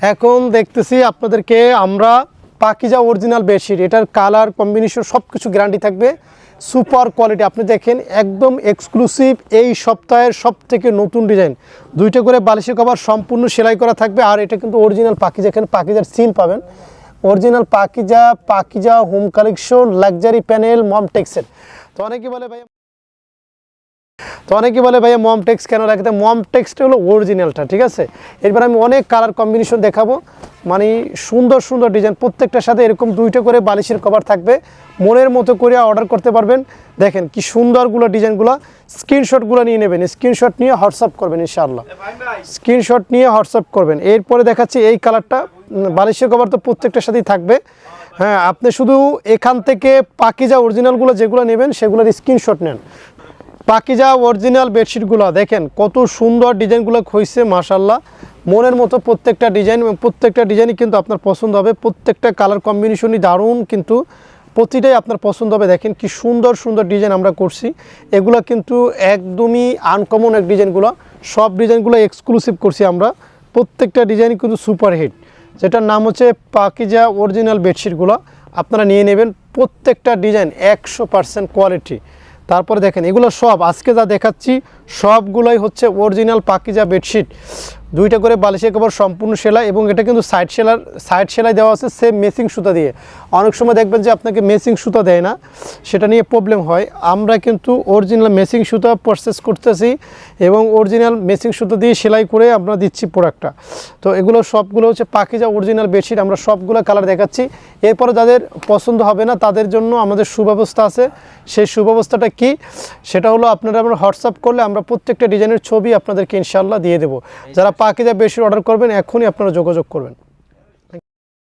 এখন দেখতেছি আপনাদেরকে আমরা পাকিজা অরিজিনাল বেডশিট এটার কালার কম্বিনেশন সব কিছু গ্যারান্টি থাকবে সুপার কোয়ালিটি আপনি দেখেন, একদম এক্সক্লুসিভ এই সপ্তাহের সব থেকে নতুন ডিজাইন দুইটা করে বালিশের কভার সম্পূর্ণ সেলাই করা থাকবে, আর এটা কিন্তু অরিজিনাল পাকিজা, এখানে পাকিজার সিল পাবেন। Original Pakiza Pakiza home collection luxury panel মম টেক্সের তো অনেকে বলে ভাই তো অনেকে বলে ভাইয়া মম টেক্স কেন রাখতে মম টেক্সটা হলো অরিজিনালটা ঠিক আছে? এরপর আমি অনেক কালার কম্বিনেশন দেখাবো। মানে সুন্দর সুন্দর ডিজাইন প্রত্যেকটার সাথে এরকম দুইটা করে বালিশের কভার থাকবে। মনের মতো করে অর্ডার করতে পারবেন। দেখেন কি সুন্দরগুলো ডিজাইনগুলো। স্ক্রিনশটগুলো নিয়ে নেবেন। স্ক্রিনশট নিয়ে হোয়াটসঅ্যাপ করবেন, ইনশাআল্লাহ। স্ক্রিনশট নিয়ে হোয়াটসঅ্যাপ করবেন। এরপরে দেখাচ্ছি এই কালারটা বালিশের কভার তো প্রত্যেকটার সাথেই থাকবে। হ্যাঁ আপনি শুধু এখান থেকে পাকিজা অরিজিনালগুলো যেগুলো নেবেন, সেগুলোর স্ক্রিনশট নেন। পাকিজা অরিজিনাল বেডশিটগুলো দেখেন কত সুন্দর ডিজাইনগুলো হয়েছে মাশাল্লাহ মনের মতো প্রত্যেকটা ডিজাইন এবং প্রত্যেকটা ডিজাইনই কিন্তু আপনার পছন্দ হবে। প্রত্যেকটা কালার কম্বিনেশনই দারুণ কিন্তু প্রতিটাই আপনার পছন্দ হবে। দেখেন কি সুন্দর সুন্দর ডিজাইন আমরা করছি। এগুলো কিন্তু একদমই আনকমন এক ডিজাইনগুলো। সব ডিজাইনগুলো এক্সক্লুসিভ করছি আমরা। প্রত্যেকটা ডিজাইনই কিন্তু সুপার হিট যেটার নাম হচ্ছে পাকিজা অরিজিনাল বেডশিটগুলো আপনারা নিয়ে নেবেন প্রত্যেকটা ডিজাইন একশো পার্সেন্ট কোয়ালিটি তারপরে দেখেন এগুলো সব আজকে যা দেখাচ্ছি সবগুলোই হচ্ছে অরিজিনাল পাকিজা বেডশিট দুইটা করে বালিশের কভার সম্পূর্ণ সেলাই এবং এটা কিন্তু সাইড সেলার সাইড সেলাই দেওয়া আছে সেম মেসিং সুতা দিয়ে। অনেক সময় দেখবেন যে আপনাকে মেসিং সুতা দেয় না, সেটা নিয়ে প্রবলেম হয়। আমরা কিন্তু অরিজিনাল মেসিং সুতা পারচেস করতেছি এবং অরিজিনাল মেসিং সুতা দিয়ে সেলাই করে আমরা দিচ্ছি প্রোডাক্টটা তো এগুলো সবগুলো হচ্ছে পাকিজা অরিজিনাল বেডশিট আমরা সবগুলো কালার দেখাচ্ছি। এরপরে যাদের পছন্দ হবে না, তাদের জন্য আমাদের সুব্যবস্থা আছে। সেই সুব্যবস্থাটা কি? সেটা হলো আপনারা আমরা হোয়াটসঅ্যাপ করলে আমরা প্রত্যেকটা ডিজাইনের ছবি আপনাদেরকে ইনশাল্লাহ দিয়ে দেবো। যারা পাকিজা বেশি অর্ডার করবেন এখনই আপনারা যোগাযোগ করবেন।